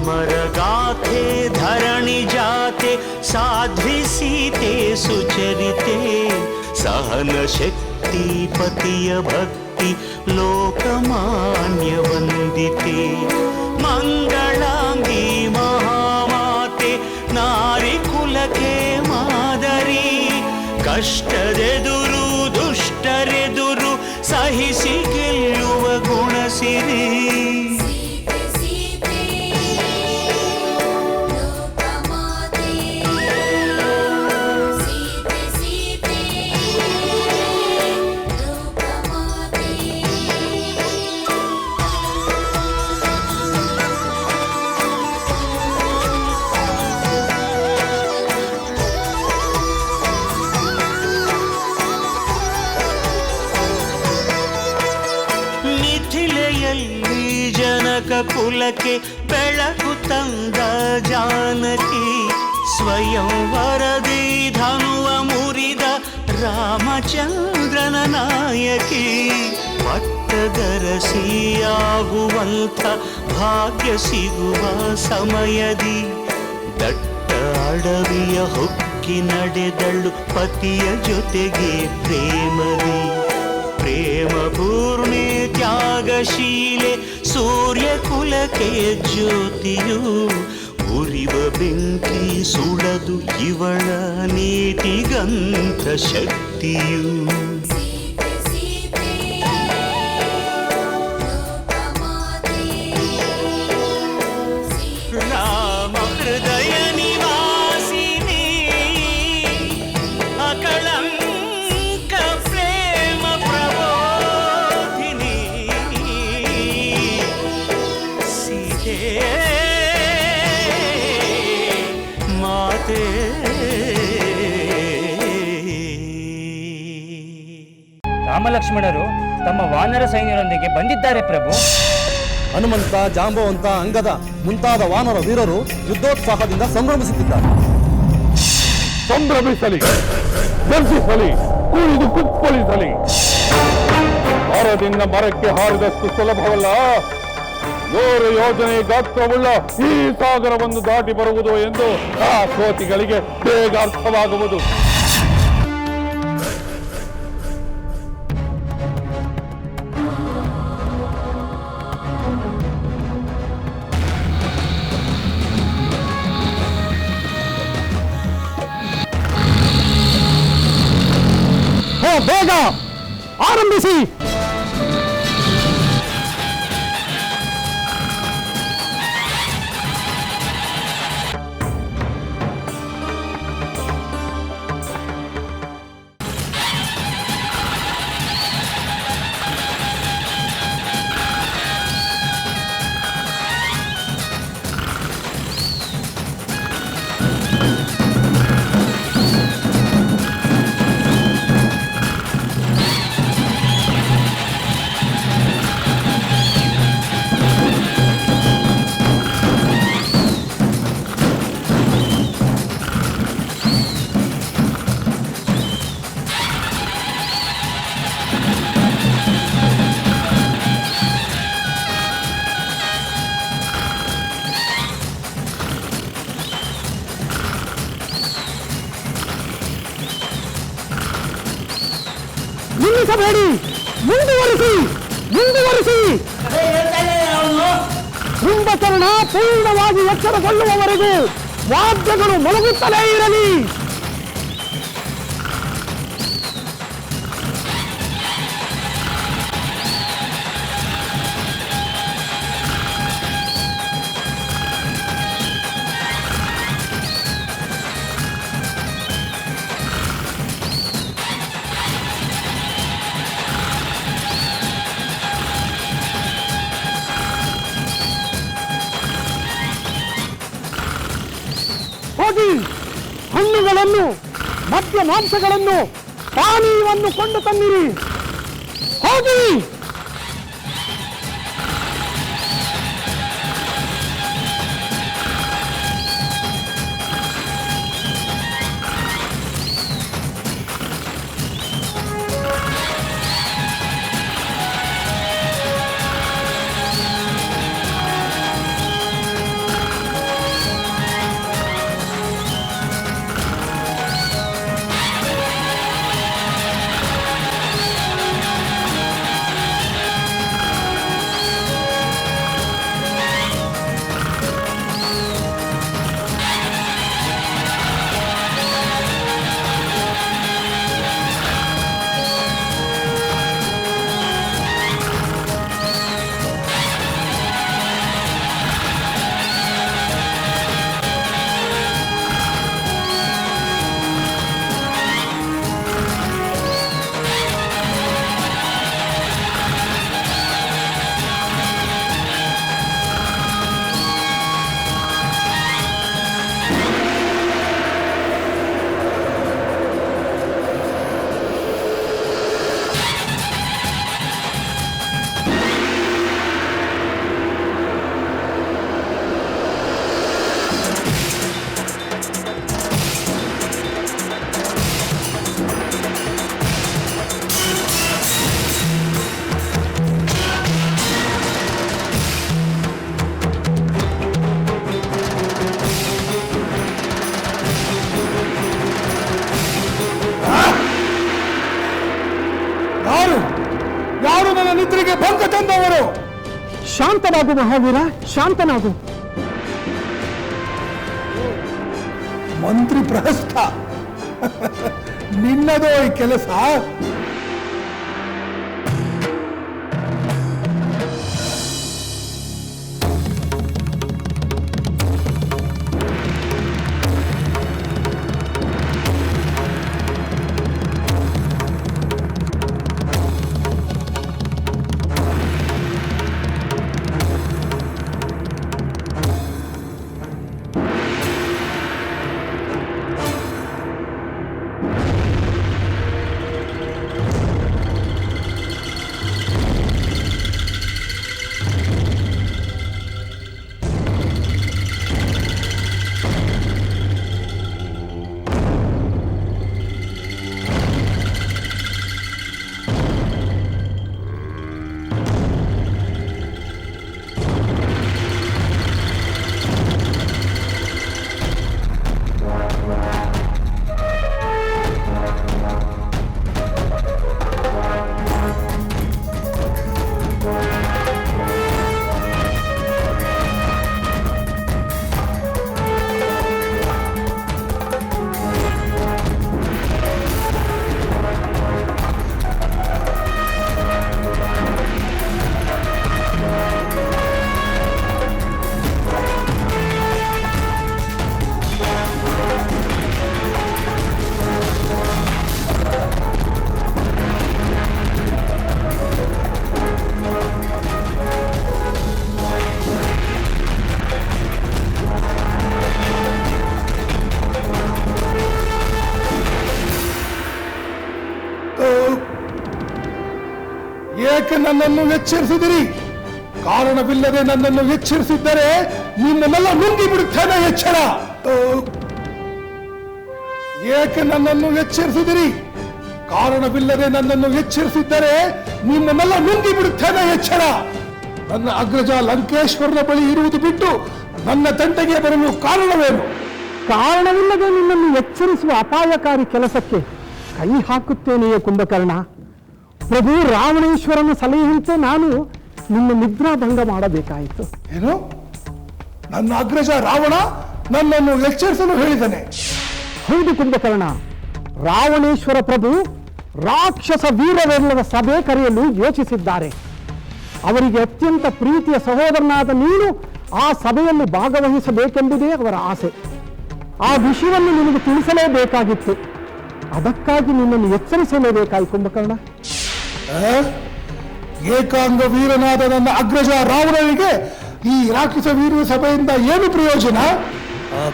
अमरगाथे धरणि जाते साध्वी सीते सुचरिते सहनशक्ति पतिय भक्ति लोकमान्यवन्दिते मङ्गलाङ्गी महामाते नारिकुलके मादरी ಕಷ್ಟದೆದುರು ದುಷ್ಟರೆದುರು ಸಹಿಸಿ ಗೆಲ್ಲುವ ಗುಣಸಿರಿ ನಾಯಕಿ, ಪಟ್ಟದರಸಿಯಾಗುವಂಥ ಭಾಗ್ಯ ಸಿಗುವ ಸಮಯದಿ. ದಟ್ಟ ಅಡವಿಯ ಹೊಕ್ಕಿ ನಡೆದಳು ಪತಿಯ ಜೊತೆಗೆ ಪ್ರೇಮದಿ. ಪ್ರೇಮ ಪೂರ್ಣೆ ತ್ಯಾಗಶೀಲೆ ಸೂರ್ಯ ಕುಲಕ್ಕೆ ಜ್ಯೋತಿಯು. ಉರಿವ ಬೆಂಕಿ ಸುಳದು ಇವಳ ನೀತಿಗಂತ ಶಕ್ತಿಯು. ರಾಮಲಕ್ಷ್ಮಣರು ತಮ್ಮ ವಾನರ ಸೈನ್ಯರೊಂದಿಗೆ ಬಂದಿದ್ದಾರೆ ಪ್ರಭು. ಹನುಮಂತ ಜಾಂಬವಂತ ಅಂಗದ ಮುಂತಾದ ವಾನರ ವೀರರು ಯುದ್ಧೋತ್ಸಾಹದಿಂದ ಸಂಭ್ರಮಿಸುತ್ತಿದ್ದಾರೆ. ಸಂಭ್ರಮಿಸಲಿ ಗರ್ಜಿಸಲಿ ಕುಳಿದು ಕುಪ್ಪಳಿಸಲಿ. ಮರದಿಂದ ಮರಕ್ಕೆ ಹಾರಿದಷ್ಟು ಸುಲಭವಲ್ಲ. ನೂರು ಯೋಜನೆ ಗಾತ್ರವುಳ್ಳ ಈ ಸಾಗರವನ್ನು ದಾಟಿ ಬರುವುದು ಎಂದು ಆ ಕೋತಿಗಳಿಗೆ ಬೇಗ ಅರ್ಥವಾಗುವುದು. ਆਰੰਭੀ ਸੀ। ಆರಂಭಿಸಿ ನಿಲ್ಲಿಸಬೇಡಿ ಮುಂದುವರಿಸಿ ಮುಂದುವರಿಸಿ ಕುಂಭಕರ್ಣ ಪೂರ್ಣವಾಗಿ ಎಚ್ಚರಗೊಳ್ಳುವವರೆಗೂ ವಾದ್ಯಗಳು ಮೊಳಗುತ್ತಲೇ ಇರಲಿ ಹಣ್ಣುಗಳನ್ನು ಮದ್ಯ ಮಾಂಸಗಳನ್ನು ಪಾನೀಯವನ್ನು ಕೊಂಡು ತನ್ನಿರಿ ಹೋಗಿ! ಶಾಂತನಾಗು ಮಹಾವೀರ ಶಾಂತನಾಗು. ಮಂತ್ರಿ ಪ್ರಹಸ್ತ. ನಿನ್ನದೋ ಈ ಕೆಲಸ? ನನ್ನನ್ನು ಎಚ್ಚರಿಸಿದಿರಿ. ಕಾರಣವಿಲ್ಲದೆ ನನ್ನನ್ನು ಎಚ್ಚರಿಸಿದ್ದರೆ ನಿಮ್ಮನ್ನೆಲ್ಲ ನುಂಗಿ ಬಿಡುತ್ತೇನೆ ಎಚ್ಚರ ಏಕೆ ನನ್ನನ್ನು ಎಚ್ಚರಿಸಿದಿರಿ? ಕಾರಣವಿಲ್ಲದೆ ನನ್ನನ್ನು ಎಚ್ಚರಿಸಿದ್ದರೆ ನಿಮ್ಮನ್ನೆಲ್ಲ ನುಂಗಿ ಬಿಡುತ್ತೇನೆ ಎಚ್ಚರ. ನನ್ನ ಅಗ್ರಜ ಲಂಕೇಶ್ವರನ ಬಳಿ ಇರುವುದು ಬಿಟ್ಟು ನನ್ನ ತಂಟೆಗೆ ಬರಲು ಕಾರಣವೇನು? ಕಾರಣವಿಲ್ಲದೆ ನಿನ್ನನ್ನು ಎಚ್ಚರಿಸುವ ಅಪಾಯಕಾರಿ ಕೆಲಸಕ್ಕೆ ಕೈ ಹಾಕುತ್ತೇನೆಯೇ ಕುಂಭಕರ್ಣ. ಪ್ರಭು ರಾವಣೇಶ್ವರನ ಸಲಹೆಯಂತೆ ನಾನು ನಿಮ್ಮ ನಿನ್ನ ನಿದ್ರಾಭಂಗ ಮಾಡಬೇಕಾಯಿತು. ಏನು? ನನ್ನ ಅಗ್ರಜ ರಾವಣ ನನ್ನನ್ನು ಎಚ್ಚರಿಸಲು ಹೇಳಿದನೆ ಹೌದು ಕುಂಭಕರ್ಣ. ರಾವಣೇಶ್ವರ ಪ್ರಭು ರಾಕ್ಷಸ ವೀರರೆಲ್ಲರ ಸಭೆ ಕರೆಯಲು ಯೋಚಿಸಿದ್ದಾರೆ. ಅವರಿಗೆ ಅತ್ಯಂತ ಪ್ರೀತಿಯ ಸಹೋದರನಾದ ನೀನು ಆ ಸಭೆಯಲ್ಲಿ ಭಾಗವಹಿಸಬೇಕೆಂಬುದೇ ಅವರ ಆಸೆ. ಆ ವಿಷಯವನ್ನು ನಿಮಗೆ ತಿಳಿಸಲೇಬೇಕಾಗಿತ್ತು. ಅದಕ್ಕಾಗಿ ನಿನ್ನನ್ನು ಎಚ್ಚರಿಸಲೇಬೇಕಾಯಿತು ಕುಂಭಕರ್ಣ? ಏಕಾಂಗ ವೀರನಾದ ನನ್ನ ಅಗ್ರಜ ರಾವಣನಿಗೆ ಈ ರಾಕ್ಷಸ ವೀರ ಸಭೆಯಿಂದ ಏನು ಪ್ರಯೋಜನ?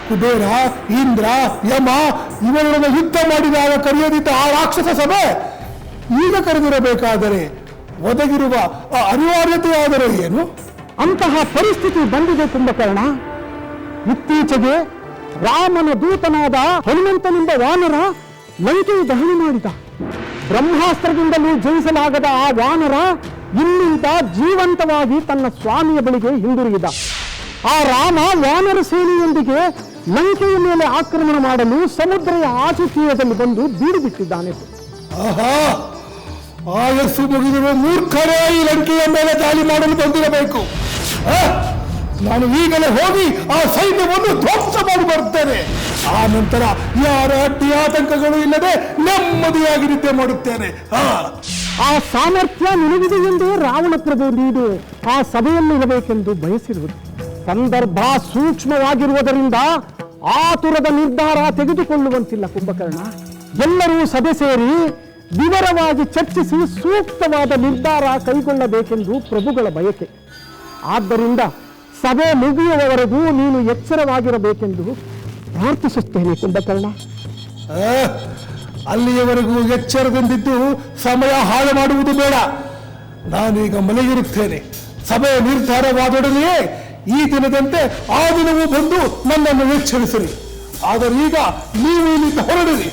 ಕುಬೇರ, ಇಂದ್ರ, ಯಮ, ಇವರೊಡನೆ ಯುದ್ಧ ಮಾಡಿದಾಗ ಕರೆಯದಿದ್ದ ಆ ರಾಕ್ಷಸ ಸಭೆ ಈಗ ಕರೆದಿರಬೇಕಾದರೆ ಒದಗಿರುವ ಅನಿವಾರ್ಯತೆಯಾದರೆ ಏನು? ಅಂತಹ ಪರಿಸ್ಥಿತಿ ಬಂದಿದೆ ಕುಂಭಕರ್ಣ. ಇತ್ತೀಚೆಗೆ ರಾಮನ ದೂತನಾದ ಹನುಮಂತನಿಂದ ವಾನರ ಲಂಕೆಯು ದಹನ ಮಾಡಿದ. ಬ್ರಹ್ಮಾಸ್ತ್ರದಿಂದಲೂ ಜಯಿಸಲಾಗದ ಆ ವಾನರ ಇಲ್ಲಿಂದ ಜೀವಂತವಾಗಿ ತನ್ನ ಸ್ವಾಮಿಯ ಬಳಿಗೆ ಹಿಂದಿರುಗಿದ. ಆ ರಾಮ ವಾನರ ಸೇನೆಯೊಂದಿಗೆ ಲಂಕೆಯ ಮೇಲೆ ಆಕ್ರಮಣ ಮಾಡಲು ಸಮುದ್ರದ ಆಚೆ ತೀರದಲ್ಲಿ ಬಂದು ಬೀಡು ಬಿಟ್ಟಿದ್ದಾನೆ ಆಹಾ! ಆಯಸ್ಸು ಮುಗಿದಿರುವ ಮೂರ್ಖರೇ ಈ ಲಂಕೆಯ ಮೇಲೆ ದಾಳಿ ಮಾಡಲು ಬಂದಿರಬೇಕು? ನಾನು ಈಗಲೇ ಹೋಗಿ ಆ ಸೈನ್ಯವನ್ನು ಧ್ವಂಸ ಮಾಡಿ ಬರುತ್ತೇನೆ. ಆ ನಂತರ ಯಾರ ಅಡ್ಡಿ ಆತಂಕಗಳು ಇಲ್ಲದೆ ನೆಮ್ಮದಿಯಾಗಿ ನಿದ್ದೆ ಮಾಡುತ್ತೇನೆ. ಆ. ಸಾಮರ್ಥ್ಯ ನಿನಗಿದೆ ಎಂದು ರಾವಣ ಪ್ರಭು ನೀನು ಆ ಸಭೆಯಲ್ಲಿರಬೇಕೆಂದು ಬಯಸಿರುವುದು. ಸಂದರ್ಭ ಸೂಕ್ಷ್ಮವಾಗಿರುವುದರಿಂದ ಆತುರದ ನಿರ್ಧಾರ ತೆಗೆದುಕೊಳ್ಳುವಂತಿಲ್ಲ ಕುಂಭಕರ್ಣ. ಎಲ್ಲರೂ ಸಭೆ ಸೇರಿ ವಿವರವಾಗಿ ಚರ್ಚಿಸಿ ಸೂಕ್ತವಾದ ನಿರ್ಧಾರ ಕೈಗೊಳ್ಳಬೇಕೆಂದು ಪ್ರಭುಗಳ ಬಯಕೆ. ಆದ್ದರಿಂದ ಸಭೆ ಮುಗಿಯುವವರೆಗೂ ನೀನು ಎಚ್ಚರವಾಗಿರಬೇಕೆಂದು ಪ್ರಾರ್ಥಿಸುತ್ತೇನೆ ಕುಂಭಕರ್ಣ ಅಲ್ಲಿಯವರೆಗೂ ಎಚ್ಚರದಿಂದಿದ್ದು ಸಮಯ ಹಾಳು ಮಾಡುವುದು ಬೇಡ. ನಾನೀಗ ಮಲಗಿರುತ್ತೇನೆ. ಸಭೆಯ ನಿರ್ಧಾರವಾದೊಡನೆಯೇ ಈ ದಿನದಂತೆ ಆ ದಿನವೂ ಬಂದು ನನ್ನನ್ನು ಎಚ್ಚರಿಸಿರಿ. ಆದರೆ ಈಗ ನೀವು ಇಲ್ಲಿಂದ ಹೊರಡಿರಿ.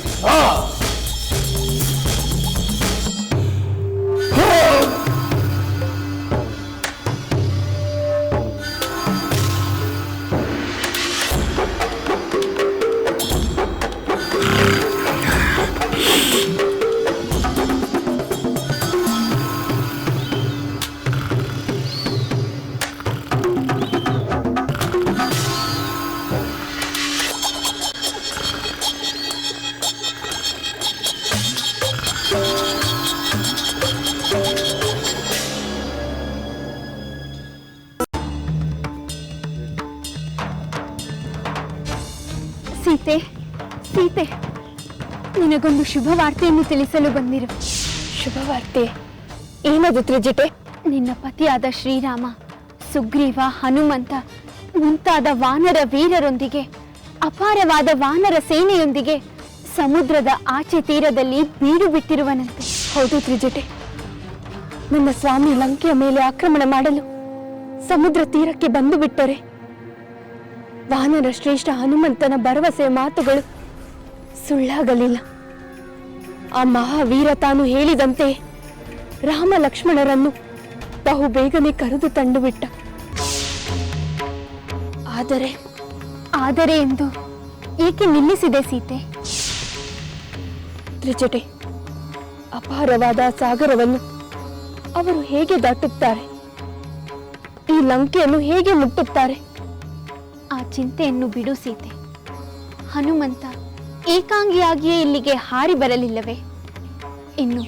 ನಿನಗೊಂದು ಶುಭ ವಾರ್ತೆಯನ್ನು ತಿಳಿಸಲು ಬಂದಿರು. ಶುಭವಾರ್ತೆ. ಏನದು ತ್ರಿಜಿಟೆ ನಿನ್ನ ಪತಿಯಾದ ಶ್ರೀರಾಮ ಸುಗ್ರೀವ ಹನುಮಂತ ಮುಂತಾದ ವಾನರ ವೀರರೊಂದಿಗೆ ಅಪಾರವಾದ ವಾನರ ಸೇನೆಯೊಂದಿಗೆ ಸಮುದ್ರದ ಆಚೆ ತೀರದಲ್ಲಿ ಬೀಡು ಬಿಟ್ಟಿರುವನಂತೆ. ಹೌದು ತ್ರಿಜಟೆ ನನ್ನ ಸ್ವಾಮಿ ಲಂಕೆಯ ಮೇಲೆ ಆಕ್ರಮಣ ಮಾಡಲು ಸಮುದ್ರ ತೀರಕ್ಕೆ ಬಂದು ಬಿಟ್ಟರೆ ವಾನರ ಶ್ರೇಷ್ಠ ಹನುಮಂತನ ಭರವಸೆಯ ಮಾತುಗಳು ಸುಳ್ಳಾಗಲಿಲ್ಲ. ಆ ಮಹಾವೀರ ತಾನು ಹೇಳಿದಂತೆ ರಾಮ ಲಕ್ಷ್ಮಣರನ್ನು ಬಹು ಬೇಗನೆ ಕರೆದು ತಂದುಬಿಟ್ಟ. ಆದರೆ ಆದರೆ ಎಂದು ಏಕೆ ನಿಲ್ಲಿಸಿದೆ ಸೀತೆ? ತ್ರಿಜಟೆ, ಅಪಾರವಾದ ಸಾಗರವನ್ನು ಅವರು ಹೇಗೆ ದಾಟುತ್ತಾರೆ? ಈ ಲಂಕೆಯನ್ನು ಹೇಗೆ ಮುಟ್ಟುತ್ತಾರೆ? ಆ ಚಿಂತೆಯನ್ನು ಬಿಡು ಸೀತೆ. ಹನುಮಂತ ಏಕಾಂಗಿಯಾಗಿಯೇ ಇಲ್ಲಿಗೆ ಹಾರಿ ಬರಲಿಲ್ಲವೇ? ಇನ್ನು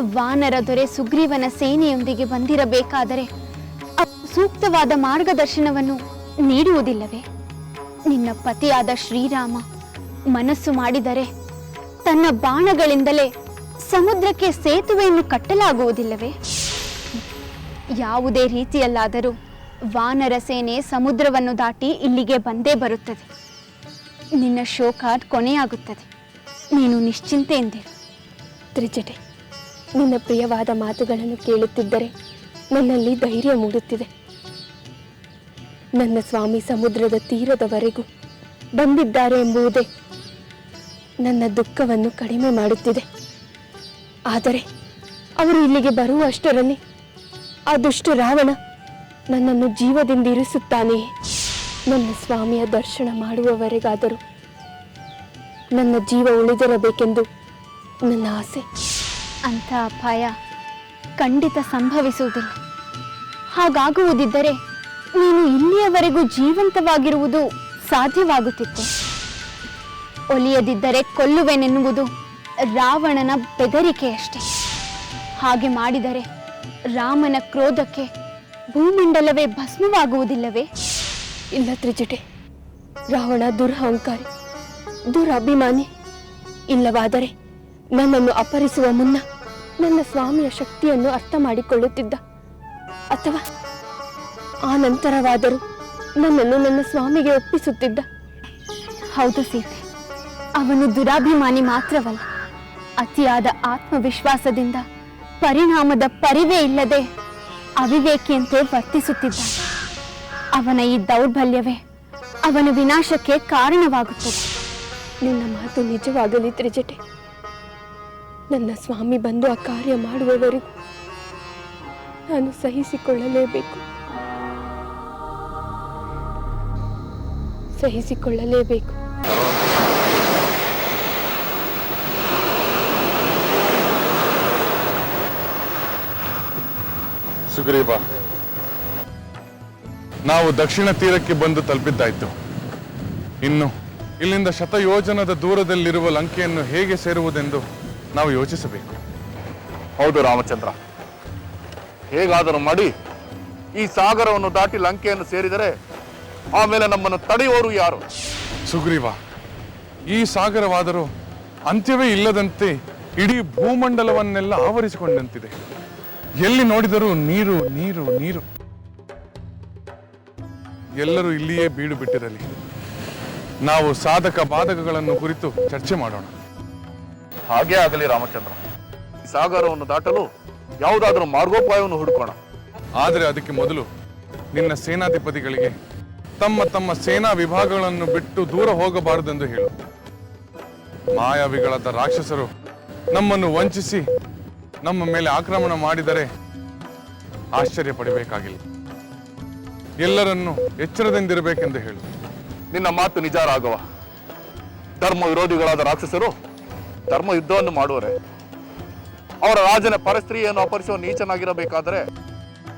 ವಾನರ ದೊರೆ ಸುಗ್ರೀವನ ಸೇನೆಯೊಂದಿಗೆ ಬಂದಿರಬೇಕಾದರೆ ಸೂಕ್ತವಾದ ಮಾರ್ಗದರ್ಶನವನ್ನು ನೀಡುವುದಿಲ್ಲವೇ? ನಿನ್ನ ಪತಿಯಾದ ಶ್ರೀರಾಮ ಮನಸ್ಸು ಮಾಡಿದರೆ ತನ್ನ ಬಾಣಗಳಿಂದಲೇ ಸಮುದ್ರಕ್ಕೆ ಸೇತುವೆಯನ್ನು ಕಟ್ಟಲಾಗುವುದಿಲ್ಲವೇ? ಯಾವುದೇ ರೀತಿಯಲ್ಲಾದರೂ ವಾನರ ಸೇನೆ ಸಮುದ್ರವನ್ನು ದಾಟಿ ಇಲ್ಲಿಗೆ ಬಂದೇ ಬರುತ್ತದೆ. ನಿನ್ನ ಶೋಕ ಕೊನೆಯಾಗುತ್ತದೆ. ನೀನು ನಿಶ್ಚಿಂತೆಯಿಂದಿರು ತ್ರಿಜಟೆ, ನಿನ್ನ ಪ್ರಿಯವಾದ ಮಾತುಗಳನ್ನು ಕೇಳುತ್ತಿದ್ದರೆ ನನ್ನಲ್ಲಿ ಧೈರ್ಯ ಮೂಡುತ್ತಿದೆ. ನನ್ನ ಸ್ವಾಮಿ ಸಮುದ್ರದ ತೀರದವರೆಗೂ ಬಂದಿದ್ದಾರೆ ಎಂಬುದೇ ನನ್ನ ದುಃಖವನ್ನು ಕಡಿಮೆ ಮಾಡುತ್ತಿದೆ. ಆದರೆ ಅವರು ಇಲ್ಲಿಗೆ ಬರುವಷ್ಟರಲ್ಲಿ ಆ ದುಷ್ಟ ರಾವಣ ನನ್ನನ್ನು ಜೀವದಿಂದ ಇರಿಸುತ್ತಾನೆಯೇ? ನನ್ನ ಸ್ವಾಮಿಯ ದರ್ಶನ ಮಾಡುವವರೆಗಾದರೂ ನನ್ನ ಜೀವ ಉಳಿದಿರಬೇಕೆಂದು ನನ್ನ ಆಸೆ. ಅಂಥ ಅಪಾಯ ಖಂಡಿತ ಸಂಭವಿಸುವುದಿಲ್ಲ. ಹಾಗಾಗುವುದಿದ್ದರೆ ನೀನು ಇಲ್ಲಿಯವರೆಗೂ ಜೀವಂತವಾಗಿರುವುದು ಸಾಧ್ಯವಾಗುತ್ತಿತ್ತು. ಒಲಿಯದಿದ್ದರೆ ಕೊಲ್ಲುವೆನೆನ್ನುವುದು ರಾವಣನ ಬೆದರಿಕೆಯಷ್ಟೇ. ಹಾಗೆ ಮಾಡಿದರೆ ರಾಮನ ಕ್ರೋಧಕ್ಕೆ ಭೂಮಂಡಲವೇ ಭಸ್ಮವಾಗುವುದಿಲ್ಲವೇ? ಇಲ್ಲ ತ್ರಿಜಟೆ. ರಾವಣ ದುರಹಂಕಾರಿ, ದುರಭಿಮಾನಿ. ಇಲ್ಲವಾದರೆ ನನ್ನನ್ನು ಅಪಹರಿಸುವ ಮುನ್ನ ನನ್ನ ಸ್ವಾಮಿಯ ಶಕ್ತಿಯನ್ನು ಅರ್ಥ ಮಾಡಿಕೊಳ್ಳುತ್ತಿದ್ದ. ಅಥವಾ ಆ ನಂತರವಾದರೂ ನನ್ನನ್ನು ನನ್ನ ಸ್ವಾಮಿಗೆ ಒಪ್ಪಿಸುತ್ತಿದ್ದ. ಹೌದು ಸೀತೆ, ಅವನು ದುರಾಭಿಮಾನಿ ಮಾತ್ರವಲ್ಲ, ಅತಿಯಾದ ಆತ್ಮವಿಶ್ವಾಸದಿಂದ ಪರಿಣಾಮದ ಪರಿವೇ ಇಲ್ಲದೆ ಅವಿವೇಕಿಯಂತೆ ವರ್ತಿಸುತ್ತಿದ್ದಾನೆ. ಅವನ ಈ ದೌರ್ಬಲ್ಯವೇ ಅವನ ವಿನಾಶಕ್ಕೆ ಕಾರಣವಾಗುತ್ತದೆ. ನಿನ್ನ ಮಾತು ನಿಜವಾಗಲಿ ತ್ರಿಜಟೆ. ನನ್ನ ಸ್ವಾಮಿ ಬಂದು ಆ ಕಾರ್ಯ ಮಾಡುವವರೆಗೂ ನಾನು ಸಹಿಸಿಕೊಳ್ಳಲೇಬೇಕು. ಸಹಿಸಿಕೊಳ್ಳಲೇಬೇಕು. ಸುಗ್ರೀವ ನಾವು ದಕ್ಷಿಣ ತೀರಕ್ಕೆ ಬಂದು ತಲುಪಿದ್ದಾಯ್ತು. ಇನ್ನು ಇಲ್ಲಿಂದ ಶತಯೋಜನದ ದೂರದಲ್ಲಿರುವ ಲಂಕೆಯನ್ನು ಹೇಗೆ ಸೇರುವುದೆಂದು ನಾವು ಯೋಚಿಸಬೇಕು. ಹೌದು ರಾಮಚಂದ್ರ. ಹೇಗಾದರೂ ಮಾಡಿ ಈ ಸಾಗರವನ್ನು ದಾಟಿ ಲಂಕೆಯನ್ನು ಸೇರಿದರೆ ಆಮೇಲೆ ನಮ್ಮನ್ನು ತಡೆಯುವವರು ಯಾರು? ಸುಗ್ರೀವ ಈ ಸಾಗರವಾದರೂ ಅಂತ್ಯವೇ ಇಲ್ಲದಂತೆ ಇಡೀ ಭೂಮಂಡಲವನ್ನೆಲ್ಲ ಆವರಿಸಿಕೊಂಡಂತಿದೆ. ಎಲ್ಲಿ ನೋಡಿದರೂ ನೀರು ನೀರು ನೀರು. ಎಲ್ಲರೂ ಇಲ್ಲಿಯೇ ಬೀಡು ಬಿಟ್ಟಿರಲಿ. ನಾವು ಸಾಧಕ ಬಾಧಕಗಳನ್ನು ಕುರಿತು ಚರ್ಚೆ ಮಾಡೋಣ. ಹಾಗೇ ಆಗಲಿ ರಾಮಚಂದ್ರ. ಸಾಗರವನ್ನು ದಾಟಲು ಯಾವುದಾದ್ರೂ ಮಾರ್ಗೋಪಾಯವನ್ನು ಹುಡುಕೋಣ. ಆದರೆ ಅದಕ್ಕೆ ಮೊದಲು ನಿನ್ನ ಸೇನಾಧಿಪತಿಗಳಿಗೆ ತಮ್ಮ ತಮ್ಮ ಸೇನಾ ವಿಭಾಗಗಳನ್ನು ಬಿಟ್ಟು ದೂರ ಹೋಗಬಾರದೆಂದು ಹೇಳು. ಮಾಯಾವಿಗಳಾದ ರಾಕ್ಷಸರು ನಮ್ಮನ್ನು ವಂಚಿಸಿ ನಮ್ಮ ಮೇಲೆ ಆಕ್ರಮಣ ಮಾಡಿದರೆ ಆಶ್ಚರ್ಯ ಪಡಬೇಕಾಗಿಲ್ಲ ಎಲ್ಲರನ್ನು ಎಚ್ಚರದಿಂದಿರಬೇಕೆಂದು ಹೇಳು. ನಿನ್ನ ಮಾತು ನಿಜ ರಾಘವ. ಧರ್ಮ ವಿರೋಧಿಗಳಾದ ರಾಕ್ಷಸರು ಧರ್ಮ ಯುದ್ಧವನ್ನು ಮಾಡುವರೆ. ಅವರ ರಾಜನ ಪರಸ್ತ್ರೀಯನ್ನು ಅಪರಿಸುವ ನೀಚನಾಗಿರಬೇಕಾದರೆ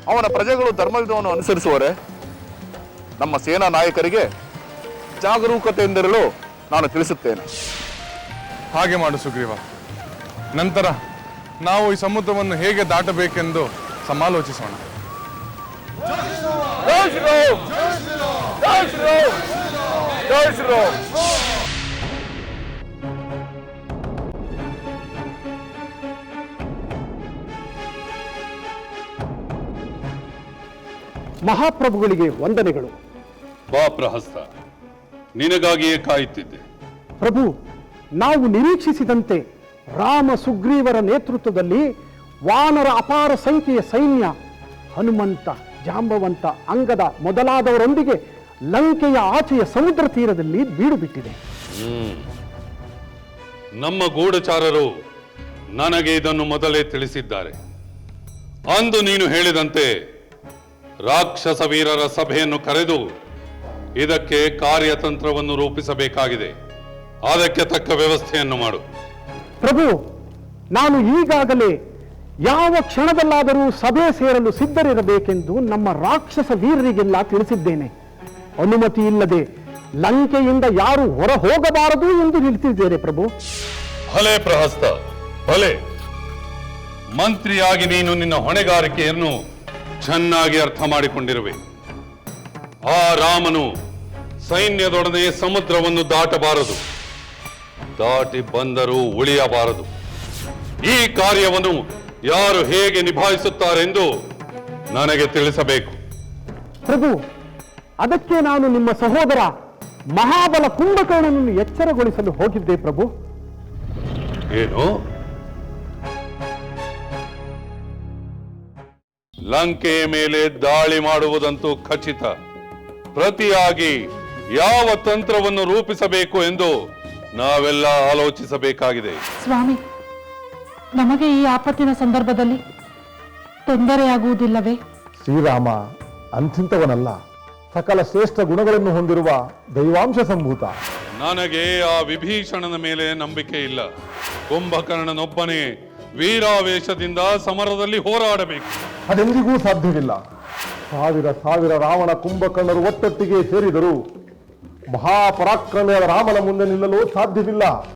ಅವನ ಪ್ರಜೆಗಳು ಧರ್ಮ ಯುದ್ಧವನ್ನು ಅನುಸರಿಸುವರೆ. ನಮ್ಮ ಸೇನಾ ನಾಯಕರಿಗೆ ಜಾಗರೂಕತೆಯಿಂದಿರಲು ನಾನು ತಿಳಿಸುತ್ತೇನೆ. ಹಾಗೆ ಮಾಡು ಸುಗ್ರೀವ. ನಂತರ ನಾವು ಈ ಸಮುದ್ರವನ್ನು ಹೇಗೆ ದಾಟಬೇಕೆಂದು ಸಮಾಲೋಚಿಸೋಣ. ಮಹಾಪ್ರಭುಗಳಿಗೆ ವಂದನೆಗಳು. ಬಾ ಪ್ರಹಸ್ತ ನಿನಗಾಗಿಯೇ ಕಾಯುತ್ತಿದ್ದೆ. ಪ್ರಭು ನಾವು ನಿರೀಕ್ಷಿಸಿದಂತೆ ರಾಮ ಸುಗ್ರೀವರ ನೇತೃತ್ವದಲ್ಲಿ ವಾನರ ಅಪಾರ ಸಂಖ್ಯೆಯ ಸೈನ್ಯ ಹನುಮಂತ ಜಾಂಬವಂತ ಅಂಗದ ಮೊದಲಾದವರೊಂದಿಗೆ ಲಂಕೆಯ ಆಚೆಯ ಸಮುದ್ರ ತೀರದಲ್ಲಿ ಬೀಡು ಬಿಟ್ಟಿದೆ. ನಮ್ಮ ಗೂಢಚಾರರು ನನಗೆ ಇದನ್ನು ಮೊದಲೇ ತಿಳಿಸಿದ್ದಾರೆ. ಅಂದು ನೀನು ಹೇಳಿದಂತೆ ರಾಕ್ಷಸ ವೀರರ ಸಭೆಯನ್ನು ಕರೆದು ಇದಕ್ಕೆ ಕಾರ್ಯತಂತ್ರವನ್ನು ರೂಪಿಸಬೇಕಾಗಿದೆ. ಅದಕ್ಕೆ ತಕ್ಕ ವ್ಯವಸ್ಥೆಯನ್ನು ಮಾಡು. ಪ್ರಭು ನಾನು ಈಗಾಗಲೇ ಯಾವ ಕ್ಷಣದಲ್ಲಾದರೂ ಸಭೆ ಸೇರಲು ಸಿದ್ಧರಿರಬೇಕೆಂದು ನಮ್ಮ ರಾಕ್ಷಸ ವೀರರಿಗೆಲ್ಲ ತಿಳಿಸಿದ್ದೇನೆ. ಅನುಮತಿ ಇಲ್ಲದೆ ಲಂಕೆಯಿಂದ ಯಾರು ಹೊರ ಹೋಗಬಾರದು ಎಂದು ನಿಲ್ಲಿಸಿದ್ದೇನೆ ಪ್ರಭು. ಭಲೆ ಪ್ರಹಸ್ತ, ಭಲೆ. ಮಂತ್ರಿಯಾಗಿ ನೀನು ನಿನ್ನ ಹೊಣೆಗಾರಿಕೆಯನ್ನು ಚೆನ್ನಾಗಿ ಅರ್ಥ ಮಾಡಿಕೊಂಡಿರುವೆ. ಆ ರಾಮನು ಸೈನ್ಯದೊಡನೆ ಸಮುದ್ರವನ್ನು ದಾಟಬಾರದು. ದಾಟಿ ಬಂದರೂ ಉಳಿಯಬಾರದು. ಈ ಕಾರ್ಯವನ್ನು ಯಾರು ಹೇಗೆ ನಿಭಾಯಿಸುತ್ತಾರೆಂದು ನನಗೆ ತಿಳಿಸಬೇಕು. ಪ್ರಭು ಅದಕ್ಕೆ ನಾನು ನಿಮ್ಮ ಸಹೋದರ ಮಹಾಬಲ ಕುಂಭಕರ್ಣನನ್ನು ಎಚ್ಚರಗೊಳಿಸಲು ಹೋಗಿದ್ದೆ ಪ್ರಭು. ಏನು? ಲಂಕೆಯ ಮೇಲೆ ದಾಳಿ ಮಾಡುವುದಂತೂ ಖಚಿತ. ಪ್ರತಿಯಾಗಿ ಯಾವ ತಂತ್ರವನ್ನು ರೂಪಿಸಬೇಕು ಎಂದು ನಾವೆಲ್ಲ ಆಲೋಚಿಸಬೇಕಾಗಿದೆ. ಸ್ವಾಮಿ ನಮಗೆ ಈ ಆಪತ್ತಿನ ಸಂದರ್ಭದಲ್ಲಿ ತೊಂದರೆಯಾಗುವುದಿಲ್ಲವೇ? ಶ್ರೀರಾಮ ಅಂಥಿಂತವನಲ್ಲ ಸಕಲ ಶ್ರೇಷ್ಠ ಗುಣಗಳನ್ನು ಹೊಂದಿರುವ ದೈವಾಂಶ ಸಂಭೂತ. ನನಗೆ ಆ ವಿಭೀಷಣನ ಮೇಲೆ ನಂಬಿಕೆ ಇಲ್ಲ. ಕುಂಭಕರ್ಣನೊಬ್ಬನೇ ವೀರಾವೇಶದಿಂದ ಸಮರದಲ್ಲಿ ಹೋರಾಡಬೇಕು. ಅದೆಂದಿಗೂ ಸಾಧ್ಯವಿಲ್ಲ. ಸಾವಿರ ಸಾವಿರ ರಾವಣ ಕುಂಭಕರ್ಣರು ಒಟ್ಟೊಟ್ಟಿಗೆ ಸೇರಿದರು ಮಹಾಪರಾಕ್ರಮೆಯ ರಾಮನ ಮುಂದೆ ನಿಲ್ಲಲು ಸಾಧ್ಯವಿಲ್ಲ.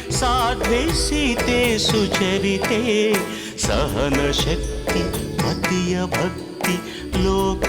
సాద్వేషితే సుచరితే सहनशक्ति मतीयभक्ति लोकमान्यवन्दिते